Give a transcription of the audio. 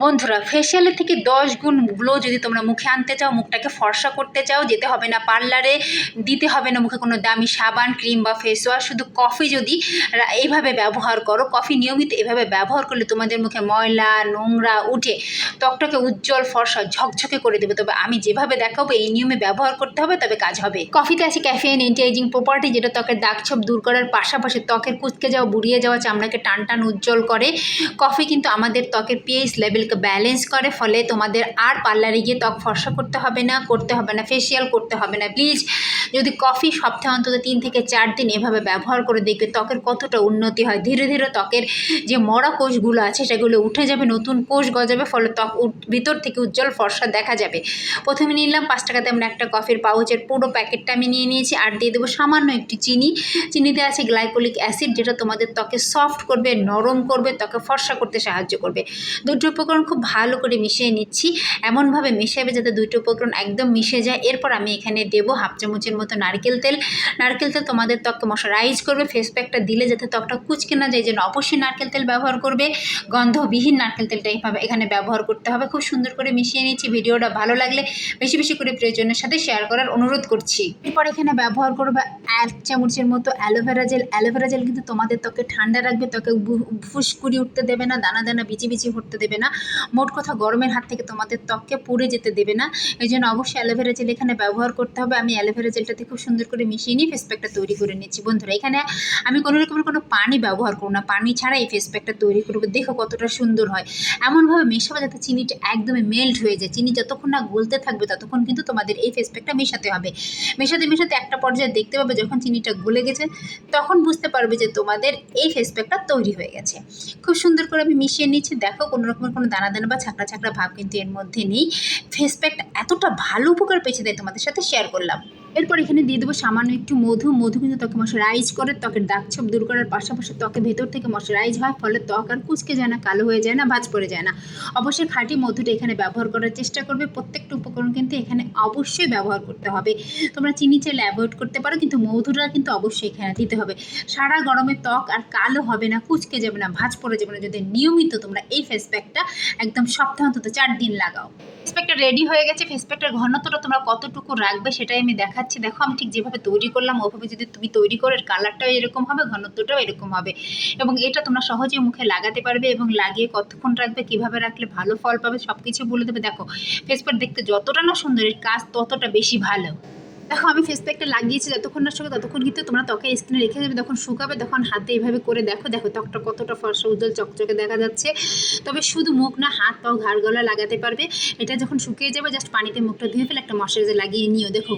বন্ধুরা ফেসিয়ালের থেকে দশ গুণ গ্লো যদি তোমরা মুখে আনতে চাও, মুখটাকে ফর্সা করতে চাও, যেতে হবে না পার্লারে, দিতে হবে না মুখে কোনো দামি সাবান, ক্রিম বা ফেস ওয়াশ শুধু কফি যদি এইভাবে ব্যবহার করো কফি নিয়মিত এভাবে ব্যবহার করলে তোমাদের মুখে ময়লা, নোংরা উঠে ত্বকটাকে উজ্জ্বল, ফর্সা, ঝকঝকে করে দেবে। তবে আমি যেভাবে দেখাবো, এই নিয়মে ব্যবহার করতে হবে, তবে কাজ হবে। কফিতে আছে অ্যান্টি এজিং প্রপার্টি যেটা ত্বকের দাগ ছোপ দূর করার পাশাপাশি ত্বকের কুচকে যাওয়া, বুড়িয়ে যাওয়া চামড়াকে টান টান উজ্জ্বল করে। কফি কিন্তু আমাদের ত্বকের পিএইচ লেভেলকে ব্যালেন্স করে, ফলে তোমাদের আর পার্লারে গিয়ে ত্বক ফর্সা করতে হবে না, করতে হবে না ফেসিয়াল করতে হবে না প্লিজ যদি কফি সপ্তাহে অন্তত তিন থেকে চার দিন এভাবে ব্যবহার করে দেখবে ত্বকের কতটা উন্নতি হয়। ধীরে ধীরে ত্বকের যে মরা কোষগুলো আছে সেগুলো উঠে যাবে, নতুন কোষ গজাবে, ফলে ত্বক ভিতর থেকে উজ্জ্বল ফর্সা দেখা যাবে। প্রথমে নিলাম পাঁচ টাকাতে আমরা একটা কফির পাউচের পুরো প্যাকেটটা আমি নিয়ে নিয়েছি আর দিয়ে দেবো সামান্য একটু চিনি। চিনিতে আছে গ্লাইকোলিক অ্যাসিড যেটা তোমাদের ত্বকে সফট করবে, নরম করবে, ত্বকে ফর্সা করতে সাহায্য করবে। দুটো উপকরণ খুব ভালো করে মিশিয়ে নিচ্ছি। এমনভাবে মিশাবে যাতে দুটো উপকরণ একদম মিশে যায়। এরপর আমি এখানে দেবো হাফ চামচের মতো নারকেল তেল। নারকেল তেল তোমাদের ত্বককে মশারাইজ করবে ফেস প্যাকটা দিলে যাতে ত্বকটা কুচকে না যায় যেন অবশ্যই নারকেল তেল ব্যবহার করবে। গন্ধবিহীন নারকেল তেলটা এইভাবে এখানে ব্যবহার করতে হবে। খুব সুন্দর করে মিশিয়ে নিচ্ছি, ভিডিওটা ভালো লাগলে বেশি বেশি করে প্রিয়জনের সাথে শেয়ার করার অনুরোধ করছি। এরপর এখানে ব্যবহার করবে এক চামচের মতো অ্যালোভেরা জেল অ্যালোভেরা জেল কিন্তু তোমাদের ত্বকে ঠান্ডা রাখবে, ত্বকে ফুসকুড়ি উঠতে দেবে না, দানা দানা বিচি বিচি উঠতে দেবে না। মোট কথা গরমের হাত থেকে তোমাদের ত্বককে পুড়ে যেতে দেবে না। এই জন্য অবশ্যই অ্যালোভেরা জেল এখানে ব্যবহার করতে হবে। আমি অ্যালোভেরা জেলটাতে খুব সুন্দর করে মিশিয়ে নিয়ে ফেস প্যাকটা তৈরি করে নিচ্ছি। বন্ধুরা, এখানে আমি কোনো রকমের কোনো পানি ব্যবহার করব না। পানি ছাড়া এই ফেস প্যাকটা তৈরি করব। দেখো কতটা সুন্দর হয়। এমনভাবে মেশাবো যাতে চিনিটা একদমই মেল্ট হয়ে যায়। চিনি যতক্ষণ না গলতে থাকবে, ততক্ষণ কিন্তু তোমাদের এই ফেস প্যাকটা মেশাতে হবে। মেশাতে মেশাতে একটা পর্যায়ে দেখতে পাবে যখন চিনিটা গলে গেছে, তখন বুঝতে পারবে যে তোমাদের এই ফেস প্যাকটা তৈরি হয়ে গেছে। খুব সুন্দর করে আমি মিশিয়ে নিচ্ছি। দেখো কোনো রকমের কোনো দানা দানা বা ছাকড়া ছাকড়া ভাব কিন্তু এর মধ্যে নেই। ফেস প্যাকটা এতটা ভালো উপকার পেয়েছে তাই তোমাদের সাথে শেয়ার করলাম। এরপর এখানে দিয়ে দেবো সামান্য একটু মধু। মধু কিন্তু ত্বকে মশারাইজ করে, ত্বকের দাগ ছোপ দূর করার পাশাপাশি ত্বকের ভেতর থেকে মশারাইজ হয়, ফলে ত্বক আর কুচকে যায় না, কালো হয়ে যায় না, ভাঁজ পড়ে যায় না। অবশ্যই খাঁটি মধুটা এখানে ব্যবহার করার চেষ্টা করবে। প্রত্যেকটা উপকরণ কিন্তু এখানে অবশ্যই ব্যবহার করতে হবে। তোমরা চিনি চাইলে অ্যাভয়েড করতে পারো, কিন্তু মধুটা কিন্তু অবশ্যই এখানে দিতে হবে। সারা গরমে ত্বক আর কালো হবে না, কুচকে যাবে না, ভাঁজ পড়ে যাবে না। যদি নিয়মিত তোমরা এই ফেস প্যাকটা একদম সপ্তাহ অন্তত চার দিন লাগাও। ফেস প্যাকটা রেডি হয়ে গেছে ফেস প্যাকটার ঘনত্বটা তোমরা কতটুকু রাখবে সেটাই আমি দেখাচ্ছি, দেখো আমি ঠিক যেভাবে তৈরি করলাম, ওভাবে যদি তুমি তৈরি করো, এর কালারটাও এরকম হবে, ঘনত্বটাও এরকম হবে। এবং এটা তোমরা সহজেই মুখে লাগাতে পারবে এবং লাগিয়ে কতক্ষণ রাখবে, কীভাবে রাখলে ভালো ফল পাবে সব কিছু বলে দেবে। দেখো ফেস প্যাক দেখতে যতটা না সুন্দর, এর কাজ ততটা বেশি ভালো। দেখো, আমি ফেস প্যাকটা লাগিয়েছি যতক্ষণ না শুকাবে, ততক্ষণ কিন্তু তোমরা ত্বকে স্কিনে রেখে দেবে, যখন শুকাবে তখন হাতে এইভাবে করে দেখো। দেখো, ত্বকটা কতটা ফর্সা, উজ্জ্বল, চকচকে দেখা যাচ্ছে। তবে শুধু মুখ না, হাত, পাও, ঘাড়, গলা লাগাতে পারবে। এটা যখন শুকিয়ে যাবে জাস্ট পানিতে মুখটা ধুয়ে ফেলে একটা ময়শ্চারাইজার লাগিয়ে নিও। দেখো